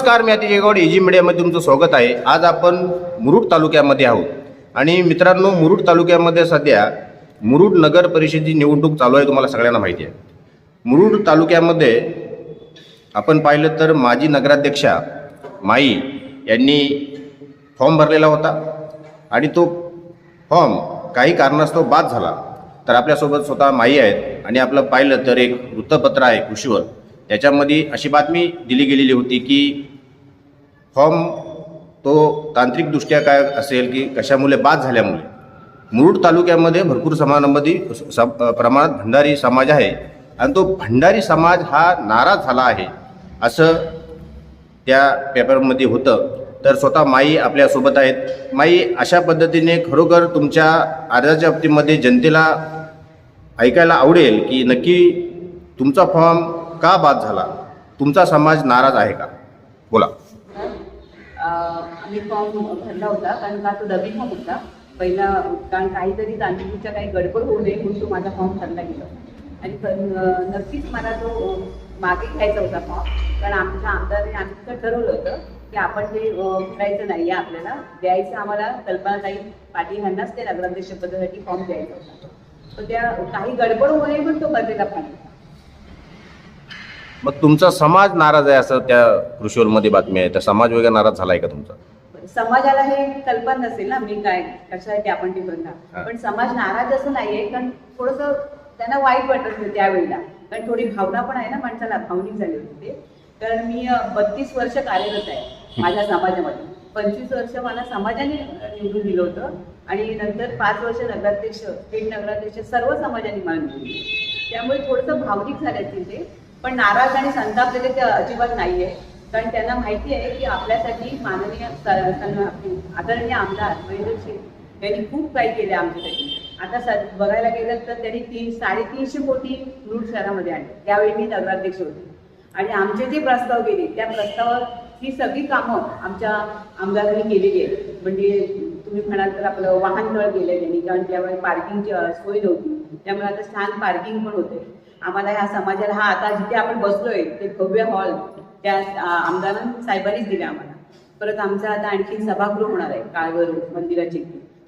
नमस्कार मी अतिशय गौड एजी मीडियामध्ये तुमचं स्वागत आहे. आज आपण मुरुड तालुक्यामध्ये आहोत. आणि मित्रांनो मुरुड तालुक्यामध्ये सध्या मुरुड नगर परिषदेची निवडणूक चालू आहे तुम्हाला सगळ्यांना माहिती आहे. मुरुड तालुक्यामध्ये आपण पाहिलं तर माजी नगराध्यक्षा माई यांनी फॉर्म भरलेला होता. आणि तो फॉर्म काही कारणास्तव बाद झाला. तर आपल्यासोबत स्वतः माई आहेत आणि आपलं पाहिलं तर एक वृत्तपत्र आहे कृषीवर. त्याच्यामध्ये अशी बातमी दिली गेलेली होती की फॉर्म तो तांत्रिकदृष्ट्या काय असेल की कशामुळे बाद झाल्यामुळे. मुरुड तालुक्यामध्ये भरपूर समाजामध्ये स प्रमाणात भंडारी समाज आहे आणि तो भंडारी समाज हा नाराज झाला आहे असं त्या पेपरमध्ये होतं. तर स्वतः माई आपल्यासोबत आहेत. माई अशा पद्धतीने खरोखर तुमच्या अर्जाच्या बाबतीमध्ये जनतेला ऐकायला आवडेल की नक्की तुमचा फॉर्म का बाद झाला? तुमचा समाज नाराज आहे का? बोला. आम्ही फॉर्म भरला होता कारण का तो डबी फॉर्म होता पहिला कारण काहीतरी तांत्रिकच्या काही गडबड होऊ नये म्हणून तो माझा फॉर्म भरला गेला. आणि नक्कीच मला तो मागे घ्यायचा होता फॉर्म कारण आमच्या आमदाराने आम्ही तिथं ठरवलं होतं की आपण ते अं, भरायचं नाही आहे आपल्याला. द्यायचं आम्हाला कल्पनाताई पाटील यांनाच ते नगराध्यक्ष पदासाठी फॉर्म द्यायचा होता. तर त्या काही गडबड होऊ नये म्हणून तो भरलेला फॉर्म होता. मग तुमचा समाज नाराज आहे असं त्या कृषीवरमध्ये बातमी आहे. तर समाज वगैरे नाराज झाला आहे का तुमचा? समाजाला हे कल्पना नसेल ना मी काय कशासाठी आपण ते हा. करणार पण समाज नाराज असं नाहीये कारण थोडस त्यांना वाईट वाटत होतं त्यावेळेला. कारण थोडी भावना पण आहे ना माणसाला भावनिक झाली होती ते. कारण मी बत्तीस वर्ष कार्यरत आहे माझ्या समाजामध्ये. पंचवीस वर्ष मला समाजाने निवडून दिलं होतं आणि नंतर पाच वर्ष नगराध्यक्ष स्टेट नगराध्यक्ष सर्व समाजाने मला निवडून दिलं. त्यामुळे थोडंसं भावनिक झाले असतील ते. पण नाराज आणि संतापलेले ते अजिबात नाहीये. कारण त्यांना माहिती आहे की आपल्यासाठी माननीय आदरणीय आमदार महेंद्रसिंग यांनी खूप काही केले आमच्यासाठी. आता स- बघायला गेलं तर त्यांनी तीन साडेतीनशे कोटी रूट शहरामध्ये आणले. त्यावेळी मी नगराध्यक्ष होते. आणि आमचे जे प्रस्ताव गेले त्या प्रस्तावावर ही सगळी कामं आमच्या आमदारांनी केलेली आहेत. म्हणजे तुम्ही म्हणाल तर आपलं वाहनतळ गेलं त्यांनी कारण त्यावेळी पार्किंगची सोय नव्हती. त्यामुळे आता छान पार्किंग पण होते. आम्हाला ह्या समाजाला हा आता जिथे आपण बसलोय ते भव्य हॉल त्या अ, आमदारां साहेबांनीच दिले आम्हाला. परत आमचं आता आणखी सभागृह होणार आहे काळवर मंदिराची.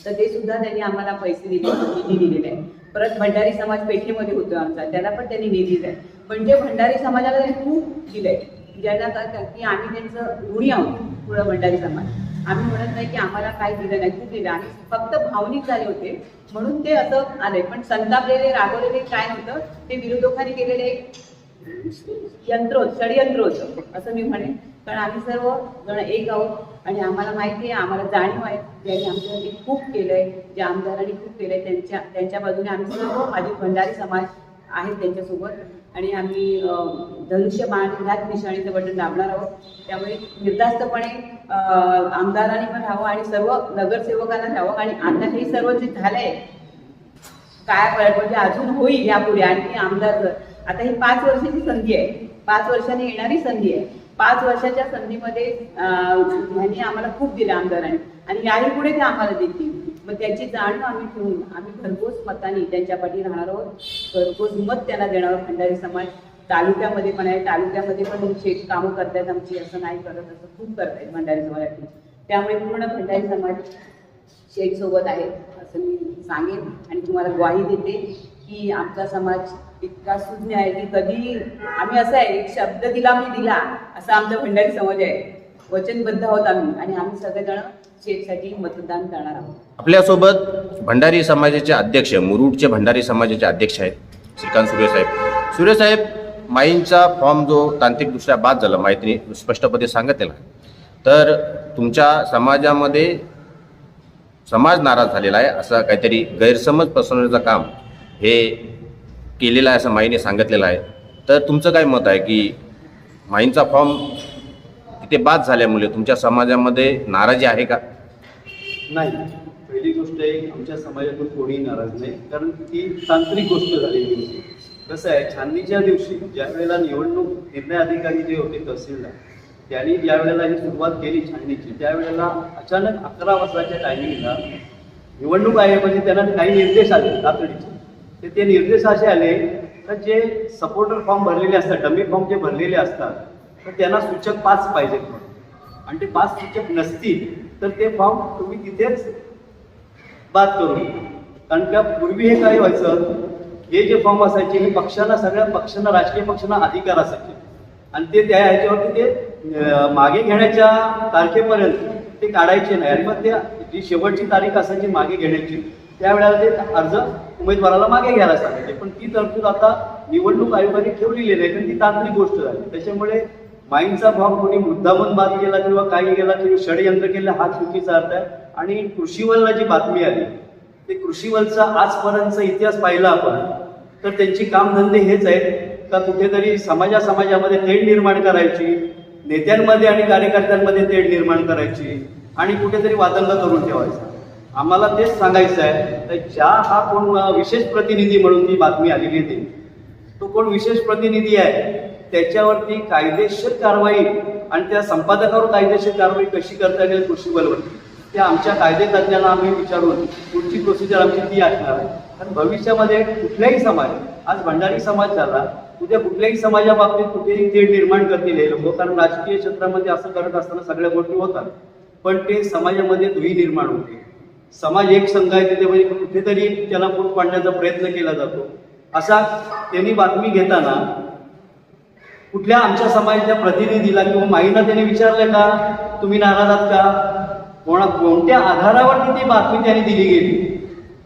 तर ते सुद्धा त्यांनी आम्हाला पैसे दिले निधी दिलेले आहे. परत भंडारी समाज पेठेमध्ये होतो आमचा त्याला पण त्यांनी निधी दिलाय म्हणजे भंडारी समाजाला त्यांनी खूप दिलंय. ज्यांना की आम्ही त्यांचं ऋणी आहोत पुढं भंडारी समाज. आम्ही म्हणत नाही की आम्हाला काय दिलं नाही. खूप दिलं. आम्ही फक्त भावनिक झाले होते. म्हणून ते असं आले पण संतापलेले रागवलेले काय नव्हतं? ते विरोधकांनी केलेले एक यंत्र षडयंत्र होतं असं मी म्हणेन. कारण आम्ही सर्व जण एक आहोत आणि आम्हाला माहिती आहे आम्हाला जाणीव आहे ज्यांनी आमच्यासाठी खूप केलंय ज्या आमदारांनी खूप केलंय. त्यांच्या त्यांच्या बाजूने आम्ही सर्व माझी भंडारी समाज आहेत त्यांच्यासोबत. आणि आम्ही धनुष्यबाण ह्याच निशाणीचं बटन दाबणार आहोत. त्यामुळे निर्धास्तपणे अं, आमदारांनी पण राहावं आणि सर्व नगरसेवकांना राहावं. आणि आता हे सर्व जे झालंय काय म्हणजे अजून होईल यापुढे. आणखी आमदार आता ही पाच वर्षाची संधी आहे. पाच वर्षांनी येणारी संधी आहे. पाच वर्षाच्या संधीमध्ये ह्यांनी आम्हाला खूप दिलं आमदारांनी. आणि याही पुढे ते आम्हाला देतील. मग त्याची जाणीव आम्ही ठेवून आम्ही घरपोच मताने त्यांच्या पाठी राहणार आहोत. घरपोच मत त्यांना देणार आहोत भंडारी समाज. तालुक्यामध्ये पण आहे. तालुक्यामध्ये पण शेत कामं करतायत आमची असं नाही करत असं खूप करतायत भंडारी समाजाची त्यामुळे पूर्ण भंडारी समाज शेठ सोबत आहे असं मी सांगेन. आणि तुम्हाला ग्वाही देते की आमचा समाज इतका सुज्ञ आहे की कधी आम्ही असं आहे एक शब्द दिला मी दिला असा आमचा भंडारी समाज आहे. वचनबद्ध आहोत आम्ही आणि आम्ही सगळेजण शेठसाठी मतदान करणार आहोत. आपल्यासोबत भंडारी समाजाचे अध्यक्ष मुरुडचे भंडारी समाजाचे अध्यक्ष आहेत. श्रीकांत सूर्यसाहेब. सूर्यसाहेब माईंचा फॉर्म जो तांत्रिकदृष्ट्या बाद झाला माहितीने स्पष्टपणे सांगितलेला तर तुमच्या समाजामध्ये समाज नाराज झालेला आहे असा काहीतरी गैरसमज पसरवण्याचं काम हे केलेलं आहे असं माईने सांगितलेलं आहे. तर तुमचं काय मत आहे की माईंचा फॉर्म तिथे बाद झाल्यामुळे तुमच्या समाजामध्ये नाराजी आहे का? नाही. पहिली गोष्ट आहे आमच्या समाजातून कोणी नाराज नाही कारण ती तांत्रिक गोष्ट झालेली होती. कसं आहे छाननीच्या दिवशी ज्या वेळेला निवडणूक निर्णय अधिकारी जे होते तहसीलदार त्यांनी ज्या वेळेला ही सुरुवात केली छाननीची त्यावेळेला अचानक अकरा वाजताच्या टायमिंगला निवडणूक आयोगाने त्यांना काही निर्देश आले तातडीचे. ते ते निर्देश असे आले तर जे सपोर्टर फॉर्म भरलेले असतात डमी फॉर्म जे भरलेले असतात तर त्यांना सूचक पाच पाहिजेत म्हणून. आणि ते पाच सूचक नसतील तर ते फॉर्म तुम्ही तिथेच बाद करू कारण का पूर्वी हे काय व्हायचं हे जे फॉर्म असायचे हे पक्षांना सगळ्या पक्षांना राजकीय पक्षांना अधिकार असायचे. आणि ते त्या ह्याच्यावरती ते मागे घेण्याच्या तारखेपर्यंत ते काढायचे नाही. आणि मग ते जी शेवटची तारीख असायची मागे घेण्याची त्यावेळेला ते अर्ज उमेदवाराला मागे घ्यायला सांगायचे. पण ती तरतूद आता निवडणूक आयोगाने ठेवलेली नाही कारण ती तांत्रिक गोष्ट झाली. त्याच्यामुळे माईंचा भाव कोणी मुद्दामून बाद केला किंवा काही गेला किंवा षडयंत्र केलं हा चुकीचा अर्थ आहे. आणि कृषीवलला जी बातमी आली ते कृषीवलचा आजपर्यंतचा इतिहास पाहिला आपण तर त्यांची कामधंदे हेच आहेत का कुठेतरी समाजा समाजामध्ये तेढ निर्माण करायची नेत्यांमध्ये आणि कार्यकर्त्यांमध्ये तेढ निर्माण करायची आणि कुठेतरी वादंग करून ठेवायचा? आम्हाला तेच सांगायचं आहे. तर ज्या हा कोण विशेष प्रतिनिधी म्हणून ती बातमी आलेली होती तो. कोण विशेष प्रतिनिधी आहे त्याच्यावरती कायदेशीर कारवाई आणि त्या संपादकावर कायदेशीर कारवाई कशी करता येईल कृषी बलवरती त्या आमच्या कायदेतज्ञांना आम्ही विचारून पुढची प्रोसिजर आमची ती असणार आहे. कारण भविष्यामध्ये कुठल्याही समाज आज भंडारी समाज झाला उद्या कुठल्याही समाजाबाबतीत कुठेही ते निर्माण करतील हे लोक कारण राजकीय क्षेत्रामध्ये असं करत असताना सगळ्या गोष्टी होतात. पण ते समाजामध्ये दुही निर्माण होते. समाज एक संघ आहे तिथे म्हणजे कुठेतरी त्याला फूट पाडण्याचा प्रयत्न केला जातो. असा त्यांनी बातमी घेताना कुठल्या आमच्या समाजाच्या प्रतिनिधीला किंवा माईला त्यांनी विचारलं का? तुम्ही नाराज आहात का? कोणा कोणत्या आधारावरती ती बातमी त्यांनी दिली गेली?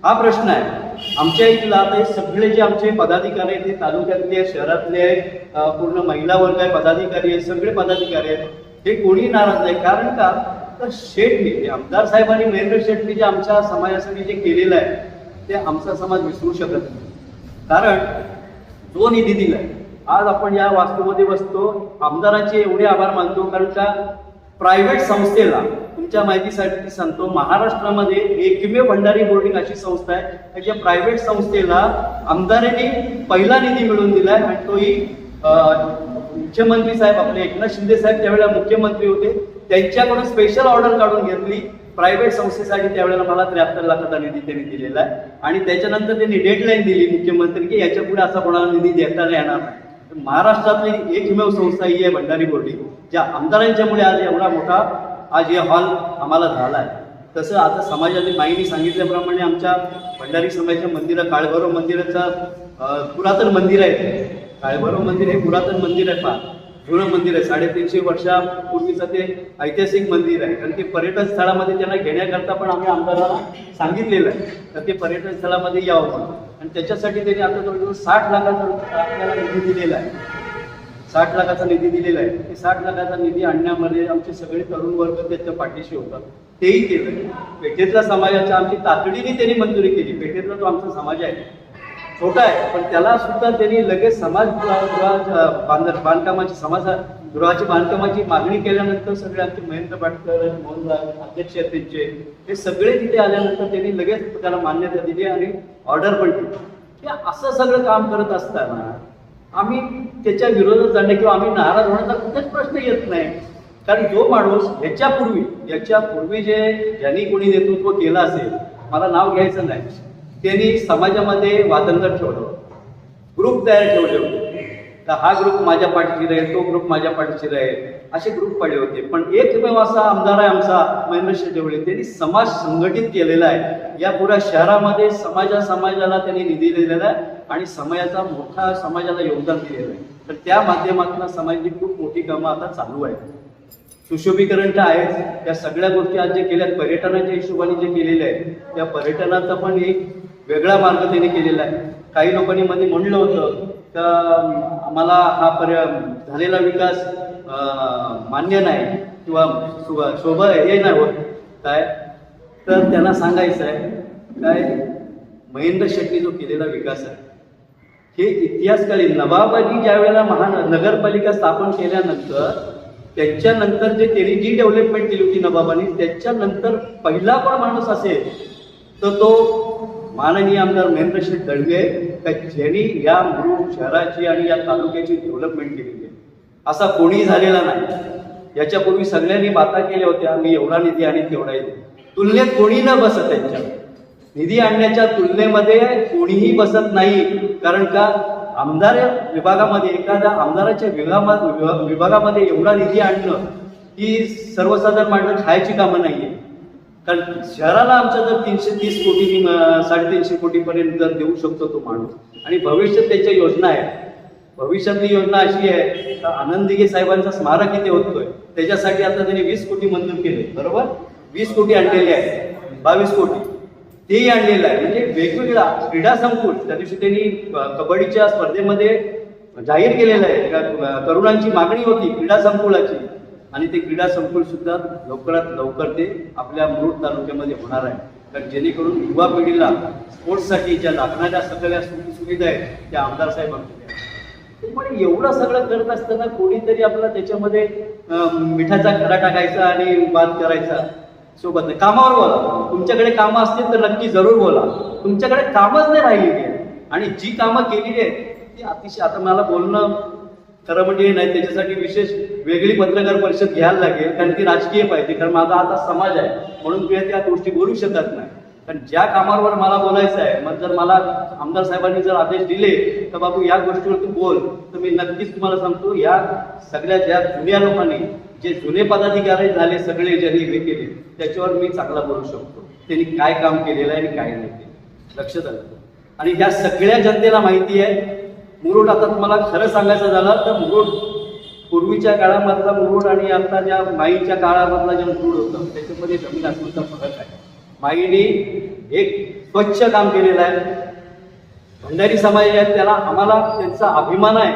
हा प्रश्न आहे. आमच्या इथला आता सगळे जे आमचे पदाधिकारी आहेत ते तालुक्यातले आहेत, शहरातले आहेत पूर्ण महिला वर्ग आहे पदाधिकारी आहेत सगळे पदाधिकारी आहेत. हे कोणी नाराज नाही. कारण का? तर शेठनी जे आमदार साहेबांनी महेंद्र शेठनी जे आमच्या समाजासाठी जे केलेलं आहे ते आमचा समाज विसरू शकत नाही. कारण जो निधी दिलाय आज आपण या वास्तूमध्ये बसतो आमदाराचे एवढे आभार मानतो. कारण का? प्रायव्हेट संस्थेला तुमच्या माहितीसाठी सांगतो महाराष्ट्रामध्ये एकमेव भंडारी बोर्डिंग अशी संस्था आहे. की ज्या प्रायव्हेट संस्थेला आमदारांनी पहिला निधी मिळवून दिलाय आणि तोही मुख्यमंत्री साहेब आपले एकनाथ शिंदे साहेब त्यावेळेला मुख्यमंत्री होते. त्यांच्याकडून स्पेशल ऑर्डर काढून घेतली. प्रायव्हेट संस्थेसाठी त्यावेळेला मला त्र्याहत्तर लाखाचा निधी त्यांनी दिलेला आहे. आणि त्याच्यानंतर त्यांनी डेडलाईन दिली मुख्यमंत्री की याच्यापुढे असा कोणाला निधी देता येणार. नाही. महाराष्ट्रातली एकमेव संस्था ही आहे भंडारी बोर्डी ज्या आमदारांच्यामुळे आज एवढा मोठा आज हे हॉल आम्हाला झाला आहे. तसं आता समाजाने माईने सांगितल्याप्रमाणे आमच्या भंडारी समाजाच्या मंदिरं काळभैरव मंदिराचं पुरातन मंदिर आहे ते. काळभैरव मंदिर हे पुरातन मंदिर आहे फार. जुनं मंदिर आहे. साडेतीनशे वर्षापूर्वीचं ते ऐतिहासिक मंदिर आहे. कारण ते पर्यटन स्थळामध्ये त्यांना घेण्याकरता पण आम्ही आमदाराला सांगितलेलं आहे. तर ते पर्यटन स्थळामध्ये यावं म्हणून. आणि त्याच्यासाठी त्यांनी आता जवळजवळ साठ लाखाचा आपल्याला निधी दिलेला आहे. साठ लाखाचा निधी दिलेला आहे. ते साठ लाखाचा निधी आणण्यामध्ये आमचे सगळे तरुण वर्ग त्याच्या पाठीशी होतात तेही केलं. पेठेतल्या समाजाच्या आमची तातडीने त्यांनी मंजुरी केली. पेठेतला जो आमचा समाज आहे. छोटा आहे. पण त्याला सुद्धा त्यांनी लगेच समाज बांध बांधकामाची समाज गृहाची बांधकामाची मागणी केल्यानंतर सगळे आमचे महेंद्र पाटकर मोहनराज अध्यक्ष आहेत त्यांचे. हे सगळे तिथे आल्यानंतर त्यांनी लगेच त्याला मान्यता दिली आणि ऑर्डर पण हे असं सगळं काम करत असताना आम्ही त्याच्या विरोधात जाणं किंवा आम्ही नाराज होण्याचा कुठेच प्रश्न येत नाही. कारण जो माणूस ह्याच्यापूर्वी याच्यापूर्वी जे ज्यांनी कोणी नेतृत्व केलं असेल मला नाव घ्यायचं नाही त्यांनी समाजामध्ये वादंग ठेवलं. ग्रुप तयार ठेवले होते. तर हा ग्रुप माझ्या पाठीशी राहील तो ग्रुप माझ्या पाठीशी राहील असे ग्रुप पडले होते. पण एकमेव असा आमदार आहे आमचा महेंद्र शेट्टी त्यांनी समाज संघटित केलेला आहे. या पुऱ्या शहरामध्ये समाजा समाजाला त्यांनी निधी दिलेला आहे आणि समाजाचा मोठा समाजाला योगदान दिलेलं आहे. तर त्या माध्यमातून समाजाची खूप मोठी कामं आता चालू आहेत. सुशोभीकरण तर आहेच त्या सगळ्या गोष्टी आज जे केल्या आहेत, पर्यटनाच्या हिशोबाने जे केलेले आहे त्या पर्यटनाचा पण एक वेगळा मार्ग त्यांनी केलेला आहे. काही लोकांनी मध्ये म्हणलं होतं तर आम्हाला हा पर्य झालेला विकास मान्य नाही किंवा शोभा शोभा हे नाही होत. काय? तर त्यांना सांगायचं आहे काय? महेंद्र शेट्टी जो केलेला विकास आहे हे इतिहासकालीन नवाबांनी ज्या वेळेला महान नगरपालिका स्थापन केल्यानंतर त्याच्यानंतर जे त्यांनी जी डेव्हलपमेंट केली होती नवाबांनी त्याच्यानंतर पहिला पण माणूस असेल तर तो माननीय आमदार महेंद्र दळवे का ज्यांनी या मुरुड शहराची आणि या तालुक्याची डेव्हलपमेंट केलेली आहे. असा कोणीही झालेला नाही. याच्यापूर्वी सगळ्यांनी बाता केल्या होत्या. मी एवढा निधी आणि तेवढा निधी तुलनेत कोणी न बसत त्यांच्या. निधी आणण्याच्या तुलनेमध्ये कोणीही बसत नाही. कारण का? आमदार विभागामध्ये एखाद्या आमदाराच्या विभागामध्ये विभागामध्ये एवढा निधी आणणं ही सर्वसाधारण माणसं खायची कामं नाही आहे कारण शहराला आमच्या जर तीनशे तीस कोटी साडेतीनशे कोटीपर्यंत जर देऊ शकतो तो माणूस. आणि भविष्यात त्याच्या योजना आहेत. भविष्यातली योजना अशी आहे तर आनंद साहेबांचा स्मारक इथे होतोय. त्याच्यासाठी आता त्यांनी वीस कोटी मंजूर केले. बरोबर? वीस कोटी आणलेले आहे बावीस कोटी. तेही आणलेलं आहे. म्हणजे वेगवेगळा क्रीडा संकुल त्या दिवशी त्यांनी कबड्डीच्या स्पर्धेमध्ये जाहीर केलेलं आहे. का तरुणांची मागणी होती क्रीडा संकुलाची. आणि ते क्रीडा संकुल सुद्धा लवकरात लवकर ते आपल्या मुरुड तालुक्यामध्ये होणार आहे. तर जेणेकरून युवा पिढीला स्पोर्ट्ससाठी ज्या लागणाऱ्या सगळ्या सुखी सुविधा आहेत त्या आमदार साहेब आमच्या एवढं सगळं करत असताना कोणीतरी आपला त्याच्यामध्ये मिठाचा खडा टाकायचा आणि वाद करायचा. सोबत नाही. कामावर बोला. तुमच्याकडे कामं असतील तर नक्की जरूर बोला. तुमच्याकडे कामच नाही राहिलेली आहे. आणि जी कामं केलेली आहेत ती अतिशय आता मला बोलणं खरं म्हणजे नाही त्याच्यासाठी विशेष वेगळी पत्रकार परिषद घ्यायला लागेल कारण ती राजकीय पाहिजे कारण माझा आता समाज आहे म्हणून मी त्या गोष्टी बोलू शकत नाही. कारण ज्या कामावर मला बोलायचं आहे मग जर मला आमदार साहेबांनी जर आदेश दिले तर बाबू या गोष्टीवर तू बोल. तर मी नक्कीच तुम्हाला सांगतो या सगळ्या ज्या जुन्या लोकांनी जे जुने पदाधिकारी झाले सगळे ज्यांनी हे केले त्याच्यावर मी चांगला बोलू शकतो. त्यांनी काय काम केलेलं आहे आणि काय नाही केलं लक्षात आलं. आणि ह्या सगळ्या जनतेला माहिती आहे मुरुड आता तुम्हाला खरं सांगायचं झालं तर मुरुड पूर्वीच्या काळामधला मुरुड आणि आता ज्या माईच्या काळामधला जे मुरुड होतं त्याच्यामध्ये जमीन आसमानचा फरक आहे. माईने एक स्वच्छ काम केलेलं आहे. भंडारी समाज आहे त्याला आम्हाला त्यांचा अभिमान आहे.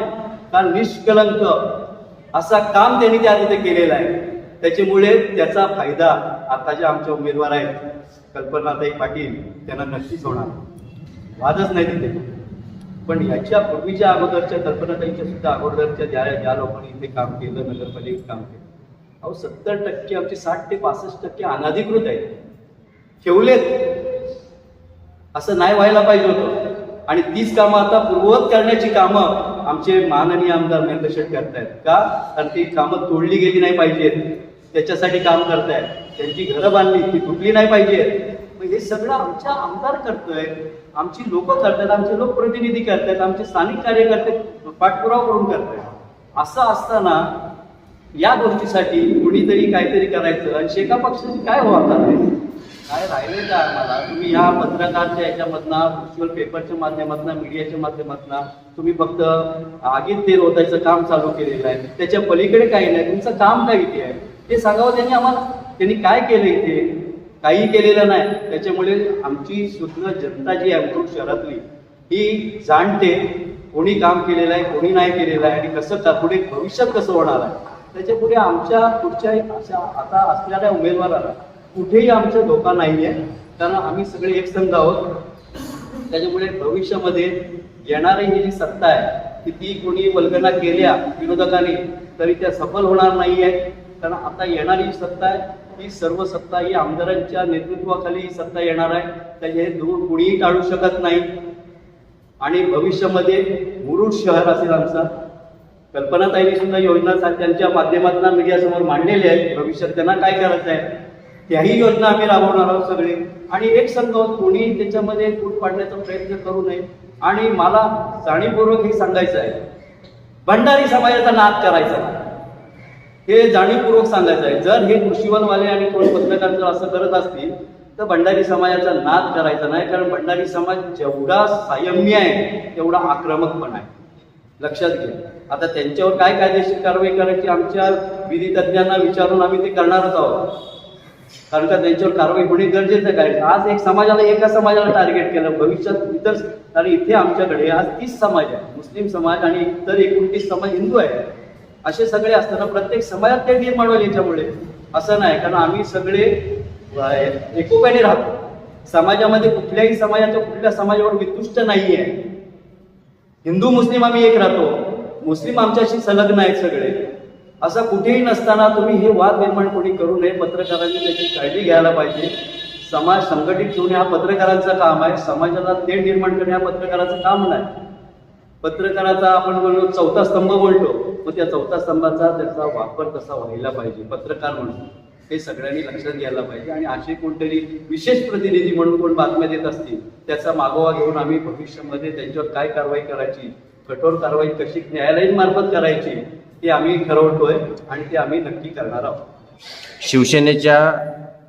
का निष्कलंक असा काम त्यांनी त्या तिथे केलेला आहे. त्याच्यामुळे त्याचा फायदा आता जे आमचे उमेदवार आहेत कल्पनाताई पाटील त्यांना नक्कीच होणार. वादच नाही तिथे. पण याच्या पूर्वीच्या अगोदरच्या कल्पनाताईच्या सुद्धा अगोदरच्या ज्या ज्या लोकांनी इथे काम केलं नगरपालिकेत काम केलं. अहो सत्तर टक्के आमचे साठ ते पासष्ट टक्के अनाधिकृत आहेत. ठेवलेत. असं नाही व्हायला पाहिजे होतं. आणि तीच कामं आता पूर्ववत करण्याची कामं आमचे माननीय आमदार महेंद्र शेट करतायत. का? कारण ती कामं तोडली गेली नाही पाहिजेत. त्याच्यासाठी काम करतायत. त्यांची घरं बांधली ती तुटली नाही पाहिजेत. मग हे सगळं आमच्या आमदार करतोय. आमची लोक करतात आमचे लोकप्रतिनिधी करतात आमचे स्थानिक कार्यकर्ते पाठपुरावा करून करतात. असं असताना या गोष्टीसाठी कुणीतरी काहीतरी करायचं आणि शेका पक्षाची काय होता काय राहिले का आम्हाला? तुम्ही या पत्रकारच्या याच्यामधनं व्हर्च्युअल पेपरच्या माध्यमातून मीडियाच्या माध्यमातून तुम्ही फक्त आगीत तेल रोतायचं काम चालू केलेलं आहे. त्याच्या पलीकडे काही नाही. तुमचं काम काय इथे आहे? ते सांगावं त्यांनी आम्हाला? त्यांनी काय केलं इथे? काही केलेलं नाही. त्याच्यामुळे आमची सुद्धा जनता जी आहे अमृत शहरातली ही जाणते कोणी काम केलेलं आहे कोणी नाही केलेलं आहे आणि कसं पुढे भविष्यात कसं होणार आहे. त्याच्यापुढे आमच्या पुढच्या अशा आता असणाऱ्या उमेदवाराला कुठेही आमचा धोका नाही आहे कारण आम्ही सगळे एक संघ आहोत. त्याच्यामुळे भविष्यामध्ये येणारी ही जी सत्ता आहे की ती कोणी वल्गना केल्या विरोधकांनी तरी त्या सफल होणार नाही आहे कारण आता येणारी ही सत्ता आहे. ही सर्व सत्ता ही आमदारांच्या नेतृत्वाखाली ही सत्ता येणार आहे. त्याचे हे दूर कुणीही टाळू शकत नाही. आणि भविष्यामध्ये मुरुड शहर असेल आमचा. कल्पनाताईंनी सुद्धा योजना त्यांच्या माध्यमातून मीडियासमोर मांडलेल्या आहेत भविष्यात त्यांना काय करायचं आहे? त्याही योजना आम्ही राबवणार आहोत सगळे. आणि एक संघ कोणी त्याच्यामध्ये फूट पाडण्याचा प्रयत्न करू नये. आणि मला जाणीवपूर्वक हे सांगायचं आहे. भंडारी समाजाचा नाद करायचा. नाही. हे जाणीवपूर्वक सांगायचं आहे. जर हे कृषीवनवाले आणि कोण पत्रकार जर असं करत असतील तर भंडारी समाजाचा नाद करायचा नाही कारण भंडारी समाज जेवढा संयम्य आहे तेवढा आक्रमक पण आहे. लक्षात घ्या. आता त्यांच्यावर काय कायदेशीर कारवाई करायची आमच्या विधी तज्ज्ञांना विचारून आम्ही ते करणारच आहोत. कारण का त्यांच्यावर कारवाई होणे गरजेचं काय आज एक समाजाला एका समाजाला टार्गेट केलं भविष्यात इतर कारण इथे आमच्याकडे आज तीस समाज आहे मुस्लिम समाज आणि इतर एकोणतीस समाज हिंदू आहे असे सगळे असताना प्रत्येक समाजात ते निर्माण होईल याच्यामुळे. असं नाही कारण आम्ही सगळे एकोप्याने राहतो. समाजामध्ये कुठल्याही समाजाच्या कुठल्या समाजावर वितुष्ट नाही आहे हिंदू मुस्लिम आम्ही एक राहतो. मुस्लिम आमच्याशी संलग्न आहेत सगळे. असं कुठेही नसताना तुम्ही हे वाद निर्माण कोणी करू नये पत्रकारांनी त्याची काळजी घ्यायला पाहिजे. समाज संघटित ठेवणे हा पत्रकारांचं काम आहे. समाजाला ते निर्माण करणे हा पत्रकाराचं काम नाही. पत्रकाराचा आपण बोलतो चौथा स्तंभ बोलतो मग त्या चौथा स्तंभाचा त्याचा वापर कसा व्हायला पाहिजे पत्रकार म्हणून. हे सगळ्यांनी लक्षात घ्यायला पाहिजे. आणि असे कोणतरी विशेष प्रतिनिधी म्हणून कोण बातम्या देत असतील त्याचा मागोवा घेऊन आम्ही भविष्यामध्ये त्यांच्यावर काय कारवाई करायची कठोर कारवाई कशी न्यायालयीन मार्फत करायची ती आम्ही ठरवतोय आणि ते आम्ही नक्की करणार आहोत. शिवसेनेच्या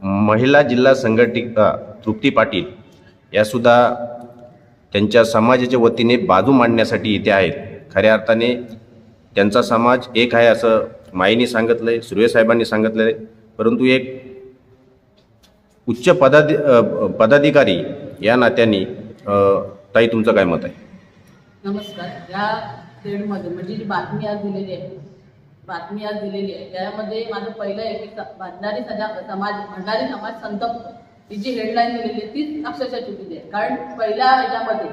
महिला जिल्हा संघटिका तृप्ती पाटील यासुद्धा त्यांच्या समाजाच्या वतीने बाजू मांडण्यासाठी इथे आहेत. खऱ्या अर्थाने त्यांचा समाज एक आहे असं माईनी सांगितलं आहे सुर्वेसाहेबांनी सांगितलं आहे परंतु एक उच्च पदाधि पदाधिकारी या नात्याने ताई तुमचं काय मत आहे? नमस्कार. या थ्रेडमध्ये म्हणजे जी बातमी आज दिलेली आहे बातमी आज दिलेली आहे त्यामध्ये माझं पहिलं आहे की स- भंडारी सजा समाज भंडारी समाज संतप्त. ही जी हेडलाईन दिलेली आहे तीच अक्षरशः चुकीची आहे. कारण पहिल्या याच्यामध्ये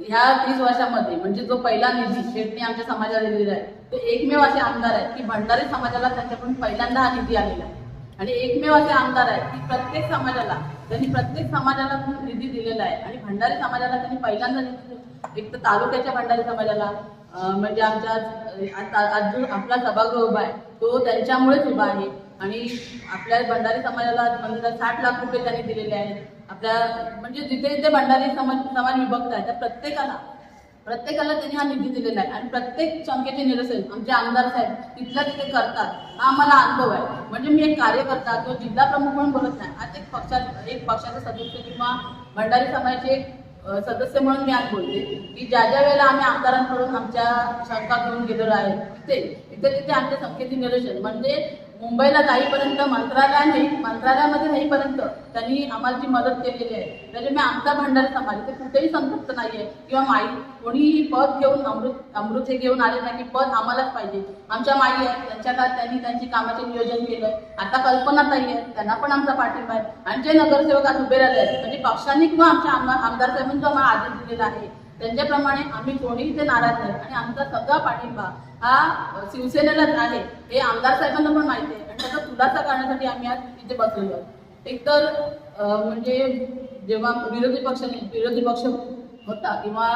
ह्या तीस वर्षामध्ये म्हणजे जो पहिला निधी शेटने आमच्या समाजाला दिलेला आहे ते एकमेव असे आमदार आहेत की भंडारी समाजाला त्यांच्याकडून पहिल्यांदा हा निधी आलेला आहे. आणि एकमेव असे आमदार आहेत की प्रत्येक समाजाला त्यांनी प्रत्येक समाजाला निधी दिलेला आहे. आणि भंडारी समाजाला त्यांनी पहिल्यांदा निधी दिला. एक तर तालुक्याच्या भंडारी समाजाला म्हणजे आमच्या अं, आज जो आपला सभागृह उभा आहे तो त्यांच्यामुळेच उभा आहे. आणि आपल्या भंडारी समाजाला साठ लाख रुपये त्यांनी दिलेले आहेत. आपल्या म्हणजे जिथे जिथे भंडारी समाज समाज विभक्त आहे त्या प्रत्येकाला प्रत्येकाला त्यांनी हा निधी दिलेला आहे. आणि प्रत्येक शंकेचे निरसन आमचे आमदार साहेब तिथल्या तिथे करतात. हा आम्हाला अनुभव आहे. म्हणजे मी एक कार्यकर्ता किंवा जिल्हा प्रमुख म्हणून बोलत नाही आज एक पक्षात एक पक्षाचा सदस्य किंवा भंडारी समाजाचे एक सदस्य म्हणून मी आज बोलते. की ज्या ज्या वेळेला आम्ही आमदारांकडून आमच्या शंका घेऊन गेलेलो आहे तिथे इथे तिथे आमच्या संख्येचे निरसन. म्हणजे मुंबईला जाईपर्यंत मंत्रालय नाही मंत्रालयामध्ये जाईपर्यंत त्यांनी आम्हाला जी मदत केलेली आहे. त्याचे मी आमचा भंडारी समाज ते कुठेही संतप्त आहे किंवा माई कोणीही पद घेऊन अमृत अमृत हे घेऊन आले नाही की पद आम्हालाच पाहिजे. आमच्या माई आहेत. त्यांच्या त्यांनी त्यांची कामाचे नियोजन केलं आता कल्पना ताई आहेत. त्यांना पण आमचा पाठिंबा आहे. आणि जे नगरसेवक आज उभे राहिले आहेत म्हणजे पक्षांनी किंवा आमच्या आमदार आमदार साहेबांनी जो आम्हाला आदेश दिलेला आहे त्यांच्याप्रमाणे आम्ही कोणीही ते नाराज नाही. आणि आमचा सगळा पाठिंबा हा शिवसेनेलाच आहे. हे आमदार साहेबांना पण माहिती आहे. आणि त्याचा खुलासा करण्यासाठी आम्ही आज इथे बसलेलो आहोत. एकतर म्हणजे जेव्हा विरोधी पक्ष विरोधी पक्ष होता किंवा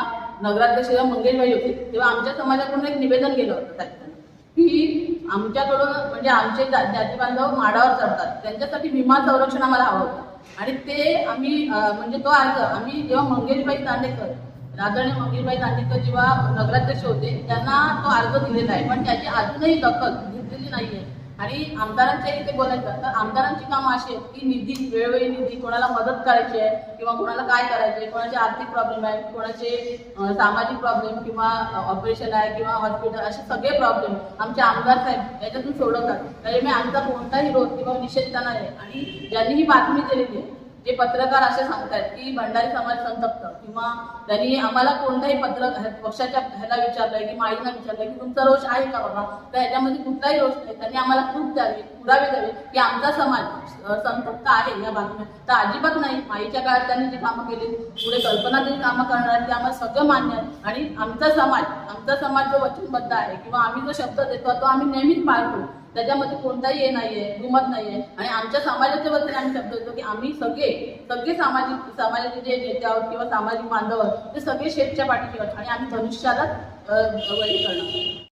नगराध्यक्ष जेव्हा मंगेशबाई होते तेव्हा आमच्या समाजाकडून एक निवेदन केलं होतं साहेबांना की आमच्याकडून म्हणजे आमचे जाती बांधव माडावर चढतात. त्यांच्यासाठी विमा संरक्षण आम्हाला हवं होतं. आणि ते आम्ही म्हणजे तो अर्ज आम्ही जेव्हा मंगेशबाई दांडेकर आदरणीय मंगीरबाई दांडेकर जेव्हा नगराध्यक्ष होते त्यांना तो अर्ज दिलेला आहे. पण त्याची अजूनही दखल घेतलेली नाहीये. आणि आमदारांच्या इथे बोलायचं तर आमदारांची कामं अशी आहेत की निधी वेळोवेळी निधी कोणाला मदत करायची आहे किंवा कोणाला काय करायचे आहे कोणाचे आर्थिक प्रॉब्लेम आहे कोणाचे सामाजिक प्रॉब्लेम किंवा ऑपरेशन आहे किंवा हॉस्पिटल असे सगळे प्रॉब्लेम आमचे आमदार साहेब याच्यातून सोडवतात. त्याच्यामुळे आमचा कोणताही रोध किंवा निषेध त्यांना आहे. आणि ज्यांनी ही बातमी दिलेली आहे जे पत्रकार असे सांगतायत की भंडारी समाज संतप्त किंवा त्यांनी आम्हाला कोणताही पत्र पक्षाच्या ह्याला विचारलंय की माईंना विचारलंय की तुमचा रोष आहे का बाबा? तर याच्यामध्ये कुठलाही रोष नाही. त्यांनी आम्हाला खूप द्यावे पुरावे द्यावे की आमचा समाज संतप्त आहे या बातम्या तर अजिबात नाही. माईच्या काळात त्यांनी जी कामं केली पुढे कल्पना जी कामं करणार ते आम्हाला सगळं मान्य आहे. आणि आमचा समाज आमचा समाज जो वचनबद्ध आहे किंवा आम्ही जो शब्द देतो तो आम्ही नेहमीच पाळतो. त्याच्यामध्ये कोणताही हे नाहीये दुमत नाहीये. आणि आमच्या समाजाच्या वतीने आम्ही शब्द देतो की आम्ही सगळे सगळे सामाजिक समाजाचे जे नेते आहोत किंवा सामाजिक बांधव आहोत ते सगळे शेतच्या पाठीशी आणि आम्ही धनुष्यालाच अ, करणार.